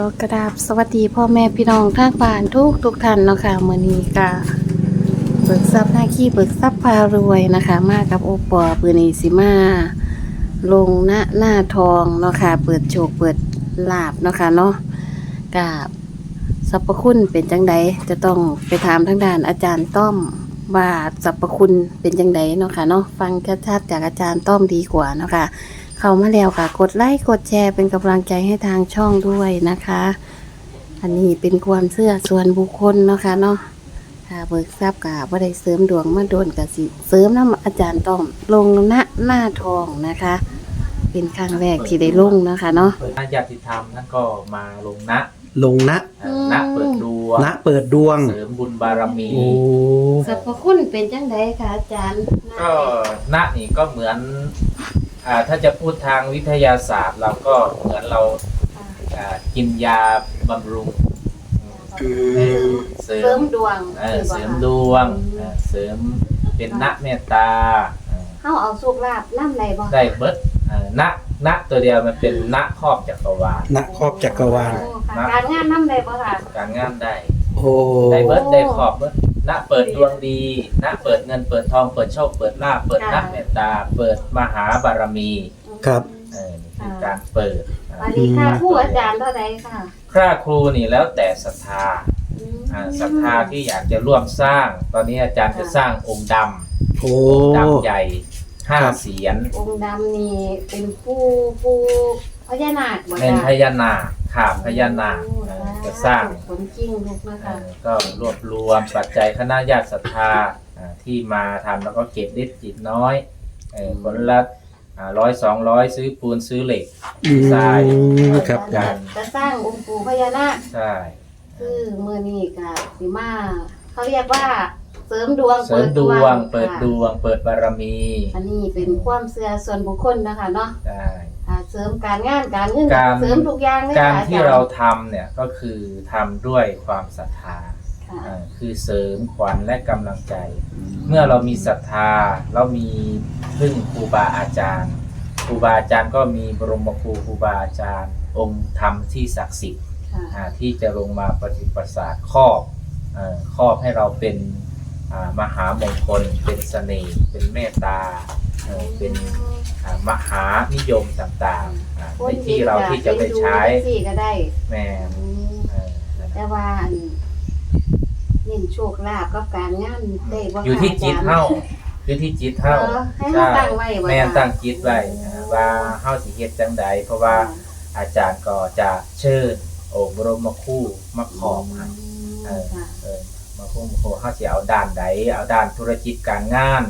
ก็กระดาบสวัสดีพ่อแม่พี่น้องทางบ้านทุกทุกท่านเนาะค่ะมื้อนี้ก็เบิกทรัพย์หน้าขี้เบิกทรัพย์พารวยนะคะ มากับโอปอปืนี้สิมา ลงหน้าหน้าทองเนาะค่ะ เปิดโชคเปิดลาบเนาะค่ะเนาะกับสรรพคุณเป็นจังใดจะต้องไปถามทางด้านอาจารย์ต้อมว่าสรรพคุณเป็นจังใดเนาะค่ะเนาะฟังชัดๆจากอาจารย์ต้อมดีกว่าเนาะค่ะ เข้ามาแล้วค่ะ กดไลค์กดแชร์เป็นกำลังใจให้ทางช่องด้วยนะคะ อันนี้เป็นความเชื่อส่วนบุคคลเนาะค่ะเนาะค่ะเบิกทรัพย์กะว่าได้เสริมดวงมาโดนกับสิเสริมน้ำอาจารย์ต้อมลงหน้าหน้าทองนะคะ เป็นครั้งแรกที่ได้ลงนะคะเนาะเปิดหน้าญาติธรรมท่านก็มาลงนะลงนะเอ่อณเปิดดวงนะเปิดดวง เสริมบุญบารมี โอ้สรรพคุณเป็นจังไดคะอาจารย์ ก็ณนี่ก็เหมือน อ่าถ้าจะพูดทางวิทยาศาสตร์เราก็เหมือนเราอ่ากินยาบำรุงเออเสริเสริมมดวงเออเสริมดวงเออเสริมเป็นณเมตตาเออเฮาเอาสุขลาบน้ำไรบ่ได้เบิดเออณณตัวเดียวมันเป็นณครอบจักรวาลนะครอบจักรวาล โอ้ค่ะการงานน้ำไรบ่ค่ะ การงานได้ โอ้ ได้เบิร์ดได้ขอบเบิร์ด ณเปิดดวงดีณเปิดเงินเปิดทองเปิดโชคเปิดลาภเปิดนักเมตตา เปิดมหาบารมีครับ เออนี่คือการเปิดวันนี้ค่ะผู้อาจารย์เท่าใดค่ะคร่าครูนี่แล้วแต่ศรัทธาอ่าศรัทธาที่อยากจะร่วมสร้าง ตอนนี้อาจารย์จะสร้างองค์ดโอ้ำดำใหญ่ห้าครับ เสียน องค์ดำนี่เป็นผู้ผู้พญานาคบ่เป็นจ้ะพญานาคขาบพญานาคเออ จะสร้างผลจริงลูกนะเอคะอก็รวบรวมปัจจัยคณะญาติศรัทธาอ่าที่มาทำแล้วก็เก็บเล็กจิตน้อยเออคนละร้อยสองร้อยซื้อปูนซื้อเหล็ก อืมทรายครับกาการรจะสร้างองค์ปู่พญานาคใช่คือมือนี้ก็สิมาเขาเรียกว่าเสริมดวงเสริมดวงเปิดค่ะดวงเปิดบารมี อันนี้เป็นความเชื่อส่วนบุคคลนะคะเนาะใช่อ่า เสริมการงานการเงินการ เสริมทุกอย่างเลยการค่ะที่อจย์เราทำเนี่ยก็คือทำด้วยความศรัทธาค่ะอ่าคือเสริมขวัญและกำลังใจ เมื่อเรามีศรัทธาเรามีพึ่งครูบาอาจารย์ครูบาอาจารย์ก็มีบรมครูครูบาอาจารย์ องค์ธรรมที่ศักดิ์สิทธิ์ ค่ะ อ่าที่จะลงมาปฏิปสาทครอบเออครอบให้เราเป็น อ่ามหามงคล เป็นเสน่ห์เป็นเมตตาเออเป็นอ่ามหานิยมต่างๆอ่าในที่เราที่จะไปใช้คนที่ก็ได้แม่อืมเออนั่นแหละแต่ว่าอันเน้นโชคลาภกับการงานได้บ่อยู่ที่จิตเฮาออยู่ที่จิตาเฮาจารย์เออให้เฮาตั้งไว้บ่แม่นคะตั้งจิตไว้อ่าว่าเฮาสิเฮ็ดจังใดเพราะว่าอาจารย์ก็จะเชิญโอ้บรมครูมาขอบให้ เออ ค่ะเออมาคงโคเขาจะเอาด้านใดเอาด้านธุรกิจการงาน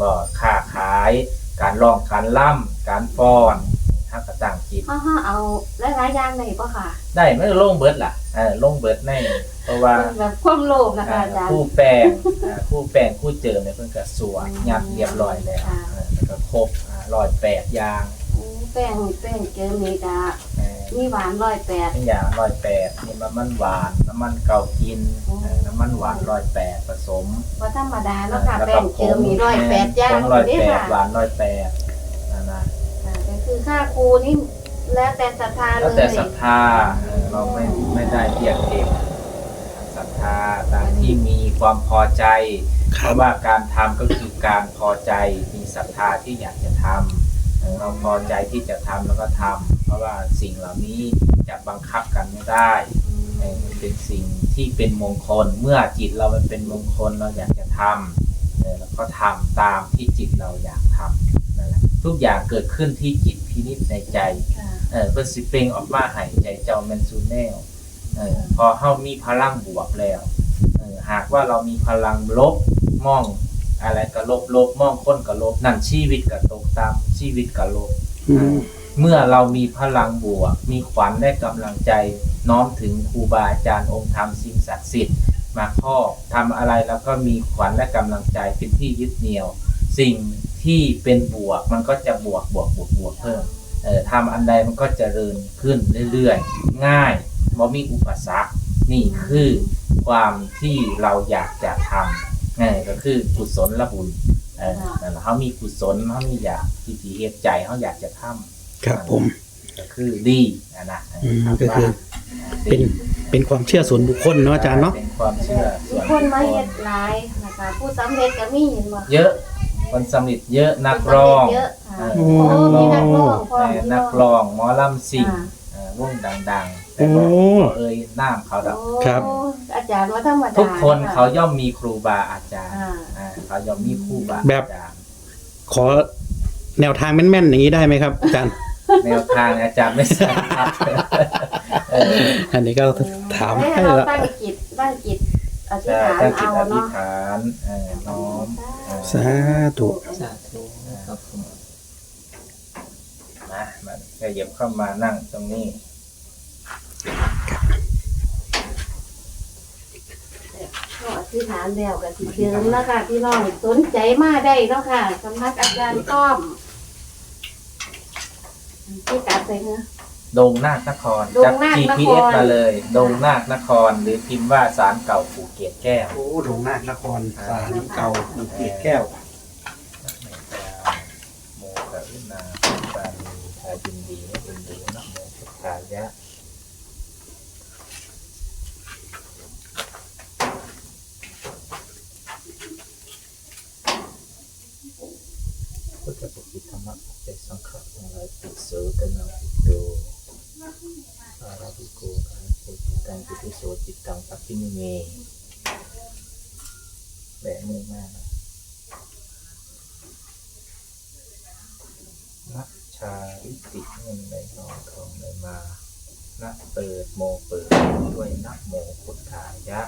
บ่ค้าขาย การร้องการล่ำการฟ้อนถ้ากระตั้งจิตเฮาเฮาเอาหลายๆอย่างได้บ่ค่ะได้ไม่ลงเบิดล่ะเออลงเบิดในเพราะว่าแบบความโลภนะคะอ่าอาจารย์ผู้แป้งอ่าผู้แป้งผู้เจิมเนี่ยเพิ่นก็สวยยัดเรียบร้อยแล้วค่ะ เออแล้วก็ครบร้อยแปดอย่างโอ้แป้งแป้งเจิมนี่ก็เออมีหวานร้อยแปดนี่อย่างร้อยแปดนี่น้ำมันหวาน น้ำมันเกากินเออน้ำมันหวานร้อยแปดผสมว่าธรรมดาเนาะค่ะแล้วแป้ก็งเจิมมีร้อยแปดอย่างร้อยเด้แปค่ะดหวานร้อยแปดนะนะอ่าก็คือค่าครูนี่แล้วแต่ศรัทธาเลแล้วยแต่ศรัทธาเออเราไม่ไม่ได้เรียกเองศรัทธาตามที่มีความพอใจเพราะว่าการทำก็คือการพอใจมีศรัทธาที่อยากจะทำเออเราพอใจที่จะทำแล้วก็ทำเพราะว่าสิ่งเหล่านี้จะบังคับกันไม่ได้เออ มันเป็นสิ่งที่เป็นมงคล เมื่อจิตเรามันเป็นมงคลเราอยากจะทำเออแล้วก็ทำตามที่จิตเราอยากทำนั่นแหละทุกอย่างเกิดขึ้นที่จิตพินิจในใจค่ะเออเพื่อสิเปล่งออกมาให้ใจเจ้าแมนซูแนลเออพอเฮามีพลังบวกแล้วเออหากว่าเรามีพลังลบมองอะไรก็ลบลบมองคนก็ลบนั่นชีวิตก็ตกตามชีวิตก็ลบอืม เมื่อเรามีพลังบวก มีขวัญและกำลังใจน้อมถึงครูบาอาจารย์องค์ธรรมสิ่งศักดิ์สิทธิ์มาครอบทำอะไรแล้วก็มีขวัญและกำลังใจเป็นที่ยึดเหนี่ยว สิ่งที่เป็นบวกมันก็จะบวกบวกบวกบวกเพิ่มเออทำอันใดมันก็จเจริญขึ้นเรื่อยๆ ง่ายบ่มีอุปสรรคนี่คือความที่เราอยากจะทำ นี่ก็คือกุศลละบุญเออนั่นแหละเขามีกุศลเขามีอยากที่ที่เฮ็ดใจเขาอยากจะทำ ครับผม ก็คือดีนะนะอืมครับก็คือว่าเป็นเป็นความเชื่อส่วนบุคคลเนาะอาจารย์เนาะ เป็นความเชื่อส่มีวนคนมาเฮ็ดหลายนะคะผู้สำเร็จก็มีเห็นบ่เยอะคนสำนิทเยอะนักร้องเยอะค่ะเอโอ้อมีนักร้องพร้อเอมอนักร้องหมอลำซิ่งอ่า เออวงดังๆ แต่ว่าเอ่ยน้ำเขาดอก ครับ โอ้อาจารย์ว่าธรรมดาทุกคนเขาย่อมมีครูบาอาจารย์อ่าอ่าเขาย่อมมีครูบาแบบอาจารย์ขอแนวทางแม่นๆอย่างนี้ได้ไหมครับอาจารย์ แนวทางอาจารย์ไม่ทราบเอออันนี้ก็ถามให้ให้เราละตั้งจิตตั้งจิตอธิษจะฐานตั้งจิตเอาอธิษเนาะฐานเออน้อมเออสาธุสาธุครับผมมามาขยับเข้ามานั่งตรงนี้ ก็อธิษฐานแล้วก็สิเชิญแล้วค่ะพี่น้องสนใจมาได้เนาะค่ะสำนักอาจารย์ต้อมที่กัดไปเนอะ ดงนาคนครดงจับนาคนคร GPS มาเลย ดงนาคนคร หรือพิมพ์ว่าสารเก่าปู่เกียรติแก้ว โอ้หลวงนาคนครสารเก่าภูเก็ตแก้ว โมกรุณาปานีทายินดีไม่ยินดีนะโมพุทธายะพุทธ ปฏิธรรมะเจสังฆะทั้งหลายปิโสตนาปิโตอาราบิโกการโพจิตังปิติโสจิตตังปัปปิเมแบะมือมากนะนักชาลิติเงินในทองทองในมานักเปิดโมเปิดด้วยนักโมพุทธายะ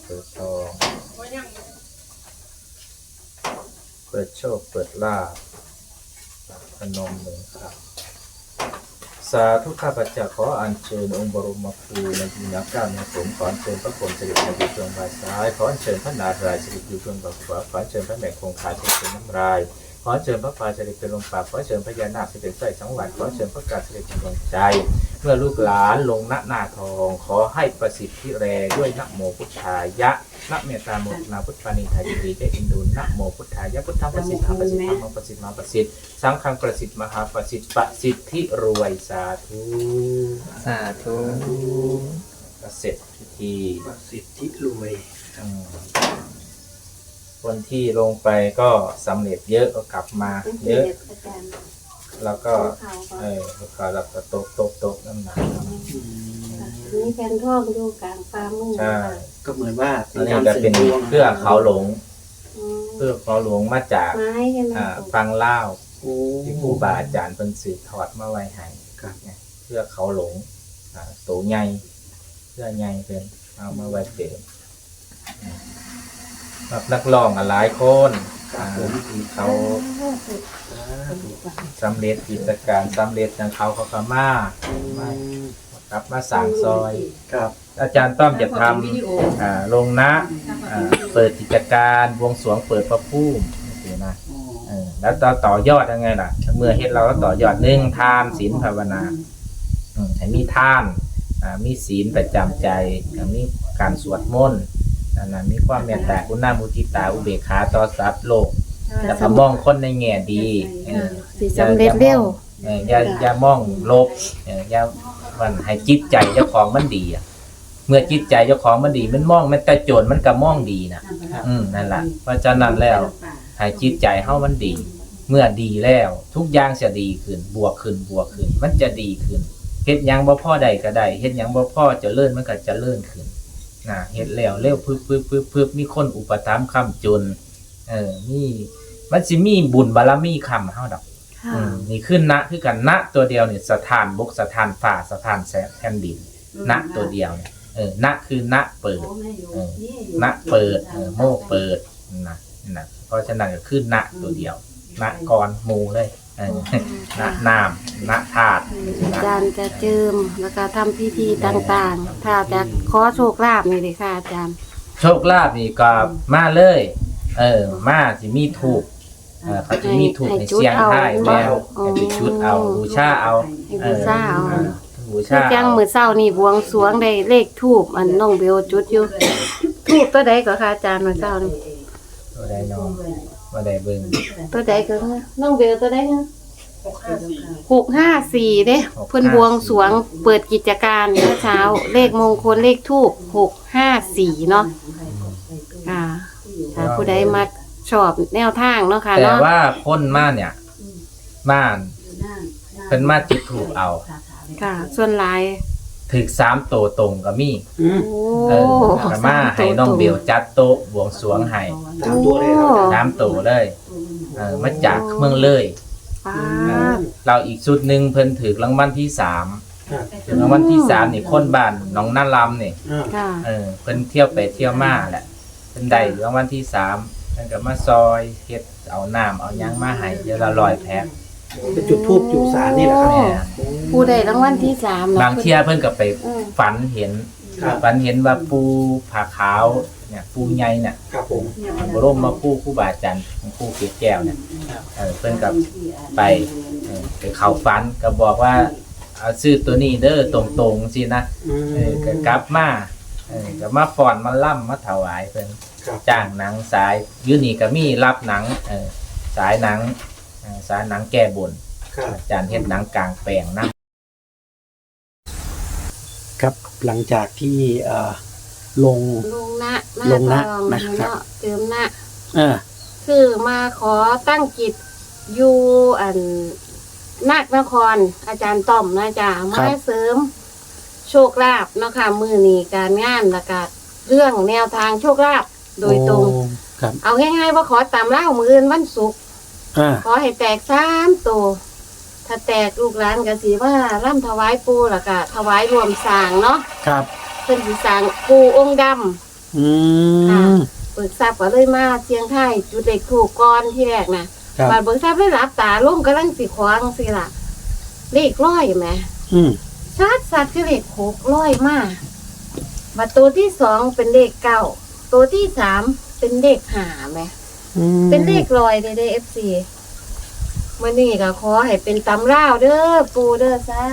เปิดเปิดทองเปิดโชคเปิดลาภพนมมือครับ สาธุข้าพเจ้าขออัญเชิญองค์บรมครูในที่นักการในผมขออัญเชิญพระพรหมสิริในดวงบายซ้ายขออัญเชิญพระนารายณ์สิริอยู่ดวงบายขวาขออัญเชิญพระแม่คงคาสิริเป็นน้ำลาย ขออัญเชิญพระปลาสิริเป็นลมปากขออัญเชิญพญานาคสิริเป็นไส้สังวรขออัญเชิญพระกาสิริเป็นดวงใจ เมื่อลูกหลานลงณหน้าทอง ขอให้ประสิทธิแรด้วยนะโมพุทธายะนะเมตตาโมทนาพุทธานิทายิดีเจอินดูนะโมพุทธายะพุทธังประสิทธังประสิทธังมังประสิทธิ์มังประสิทธิ์สังฆังประสิทธิ์มหาประสิทธิ์ประสิทธิรวยสาธุสาธุก็เสร็จพิธีสิทธิรวยอืม คนที่ลงไปก็สำเร็จเยอะก็กลับมาเป็นเยเด็อะกอาจารย์แล้วก็เขาเออลูกค้ารับก็โต๊ะโต๊ะโต๊ะนั่นนะนี่แผ่นทองอยู่กลางฟ้ามือใช่ก็เหมือนว่าอันนี้จะเป็นเครื่องเขาหลงอืมเครื่องเขาหลงมาจากไม้ใช่ไหมอ่าฟังเล่าโอ้ ที่ครูบาอาจารย์เป็นสืบทอดมาไว้ให้ครับ เนี่ยเพื่อเขาหลงอ่าโตใหญ่เพื่อใหญ่เป็นเอามาไว้เติม อืมแบบนักร้องอะหลายคนอ่าที่เขาสำเร็จกิจการสำเร็จทางเขาเขาก็มามากลับมาสั่งซอย ครับ อาจารย์ต้อมจะทำอ่าลงนะอ่าเปิดกิจการบวงสรวงเปิดพระพุ่มนี่นะเออแล้วต่อต่อยอดยังไงล่ะ เมื่อเฮ็ดเราก็ต่อยอดหนึ่งทานศีลภาวนาอืมให้มีทานอ่ามีศีลประจำใจอ่ามีการสวดมนต์ อันนั้นมีความเมตตากรุณามุทิตาอุเบกขาต่อสัตว์โลกจะทำมองคนในแง่ดีเออสิสำเร็จเร็วเอออย่าอย่ามองลบเอออย่ามันให้จิตใจเจ้าของมันดีอะเมื่อจิตใจเจ้าของมันดี มันมองมันแต่โจรมันก็มองดีนะอืมนั่นแหละเพราะฉะนั้นแล้วให้จิตใจเฮามันดี เมื่อดีแล้ว ทุกอย่างจะดีขึ้น บวกขึ้นบวกขึ้น มันจะดีขึ้นเฮ็ดหยังบ่พอใดก็ได้เฮ็ดหยังบ่พอเจะเลื่อนมันก็เจะเลื่อนขึ้น นะเฮ็ดแล้วเร็วปึ๊บปึ๊บปึ๊บปึ๊บมีคนอุปถัมภ์ค้ำจุน เออมีมันสิมีบุญบารมีค้ำเฮาดอกค่ะอืมนี่ขึ้นณคือกันณตัวเดียวนี่สถานบกสถานฟ้าสถานแสนแผ่นดินณตัวเดียวเนี่ยเออณคือณเปิดเออณเปิดเออโมเปิดนะนะเพราะฉะนั้นก็คือณตัวเดียวณกรหมูเลยเออ ณนามณธาตุอาจารย์จะเจิมแล้วก็ทำพิธีต่างๆ ถ้าจะขอโชคลาภนี่เลยค่ะอาจารย์ โชคลาภนี่ก็มาเลย เออ มาสิมีถูกเออเขาจะมีถูกในเสียงไทายแล้วให้ไปชุดเอาบูชาเอาให้บูชาเอาเออบูคือชาจังเอามื้อเช้านี่บวงสรวงได้เลขทูบอันน้องเบลจุดอยู่ทูบตัวใดก็ค่ะอาจารย์มื้อเช้านี่ตัวใดน้อง บ่ได้เบิ่งตัวใดก็น้องเบลตัวใดนะหกห้าสี่หกห้าสี่เด้เพิ่นบวงสรวงเปิดกิจการเมื่อเช้า เลขมงคลเลขทูบหกห้าสี่เนาะค่ะถ้าผู้ใดมักชอบแนวทางเนาะค่ะแต่เนาะว่าคนมาเนี่ยมาเพิ่นมาจุดถูกเอาค่ะ ส่วนหลาย ถึกสามโตวตรงก็มีอืมโอ้เออแล้วก็มาให้น้องเบลจัดโต๊ะบวงสรวงให้สามตัวเลยครับสามโตวเลยเออมาจากเมืองเลย ป้าเออดเราอีกชุดหนึ่งเพิ่นถือรางวัลที่สามครับถึงรางวัลที่สามนี่คนบ้านหน้องนาลำนี่อ่าค่ะเออเพิ่นเที่ยวไปเที่ยวมาแหละเพิ่นได้รางวัลที่สามเพิ่นก็มาซอยเฮ็ดเอาน้ำเอาหยังมาให้เดี๋ยวละร้อยแพ็ค เป็นจุดทูบอยู่ศาลนี่แหละครับแม่ผู้ใดรางวัลที่สามเนาะบางเที่ยเพิ่นก็ไปอืมฝันเห็นครับ ฝันเห็นว่าปูผาขาวเนี่ยปูใหญ่เนี่ยครับผม บรมมาปูครูบาอาจารย์ของครูเกศแก้วเนี่ยเออเพิ่นกับไปเออไปเข้าฝันก็บอกว่าเอาซื้อตัวนี้เด้อตรงๆสินะ อืม เออก็กลับมาเออก็มาฟ้อนมาล่ำมาถวายเพิ่นครับ จ้างหนังสายอยูนี่ก็มีรับหนังเออสายหนังเออ สายหนังแก้บนครับอาจารย์เฮ็ดหนังกลางแปลงนะ ครับหลังจากที่เอ่อลง ลงนะหน้าลงนะทองนะครับ เนาะเติมหน้าเออคือมาขอตั้งจิตอยู่อันนาคนคร อาจารย์ต้อมนะจ๊ะมาเสริม โชคลาภเนาะค่ะมือนี้การงานและกาเรื่องแนวทางโชคลาภโดยตรง โอ้ครับ เอาง่ายๆว่าขอตามเล่ามืออื่นวันศุกร์ อ่าขอให้แตกสามตัวถ้าแตกลูกหลานก็สีว่าร่ำถวายปูและกะถวายรวมสร้างเนาะครับ เพิ่นสิสร้างปูองค์ดำอืค่ะม เบิกทรัพย์ก็เลยมาเชียงไทยจุดเด็กถูกก่อนที่แรกนะครับ บาดเบิกทรัพย์ได้รับตาล่มกำลังสิควางสิล่ะเลขร้อยไหม อืมชัดสัดคือเลขหกร้อยมากบัดตัวที่สองเป็นเลขเก้า ตัวที่สามเป็นเลขหาไหมอืม เป็นเลขลอยเด้เอฟซีมื่อนี้ก็ขอให้เป็นตำราวเด้อปูเด้อสา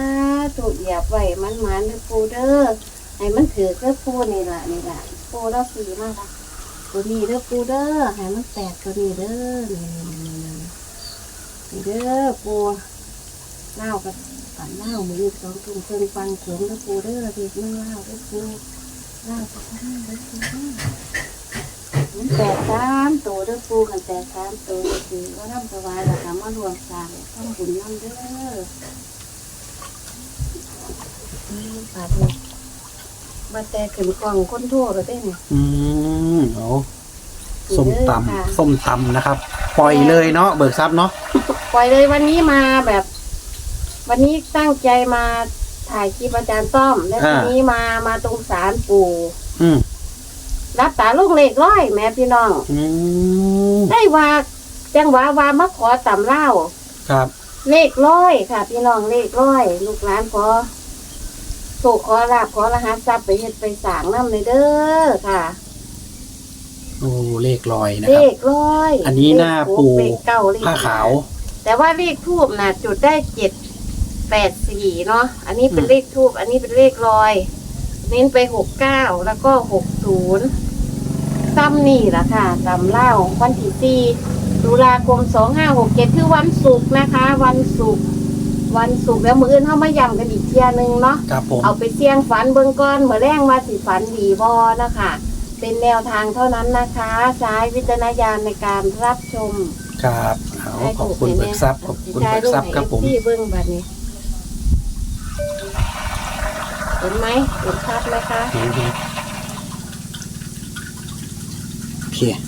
ธุเหยียบไว้มันมันเด้อปูเด้อให้มันถือเด้อปูนี่แหละนี่แหละปูเราสีมากละตัวนี้เด้อปูเด้อให้มันแตกตัวนี้เด้อนี่เด้อปูเล่ากับปันเล่ามือสองทุ่มเพิ่งฟังเขียนเด้อปูเด้อเด็กมันเล่าเด้อปูเล่ากับเล่าเด้อปูเด้อ มันแตกสามตัวเด้อปูกันแตกสามตัวคือก็ทำสบายแล้วก็มารวมสร้างต้องบุญน้ำเด้ออืมปาดนี่มาแตกขึ้นกล่องคนทั่วก็ได้เนี่ยอืมโอ้ส้มตค่ะำส้มตำนะครับ ปล่อยเลยเนาะเบิกทรัพย์เนาะปล่อยเลยวันนี้มาแบบ วันนี้ตั้งใจมาถ่ายคลิปอาจารย์ต้อม แล้วทีนี้มามาตรงศาลปู่อืม รับตาลูกเล็กร้อยแม่พี่น้อง อืมได้ว่าจังหวะว่ามาขอตำเล่าครับ เลขร้อยค่ะ พี่น้องเลขร้อย ลูกหลานขอโศกขอลาบขอรหัสทรัพย์ไปเฮ็ดไปสร้างน้ำเลยเด้อค่ะ โอ้เลขลอยนะเลครับ ขร้อยอันนี้หน้าเลขปู่เลขเก้าเลขผ้าขาว แต่ว่าเลขทูบน่ะจุดได้เจ็ดแปดสี่เนาะอันนี้เป็นอืม เลขทูบอันนี้เป็นเลขร้อย เน้นไปหกเก้าแล้วก็หกศูนย์ ซ้ำนี่ละค่ะตำเล่าวันที่สี่ตุลาคมสองห้าหกเจ็ดคือวันศุกร์นะคะ วันศุกร์วันศุกร์แล้วมืออื่นเข้ามาย้ำกันอีกเทียหนึงเนาะครับผมเอาไปเสี่ยงฝันเบิ่งก้อนเมื่อแรงว่าสิฝันดีบอนะคะ เป็นแนวทางเท่านั้นนะคะใช้วิจารณญาณในการรับชมครับเอาขอบคุณเบิกทรัพย์ขอบคุณใช้เบิกรูปทรัพย์ให้ครับผมที่เบิ่งแบบนี้เห็นไหมเห็นชัดไหมคะ เ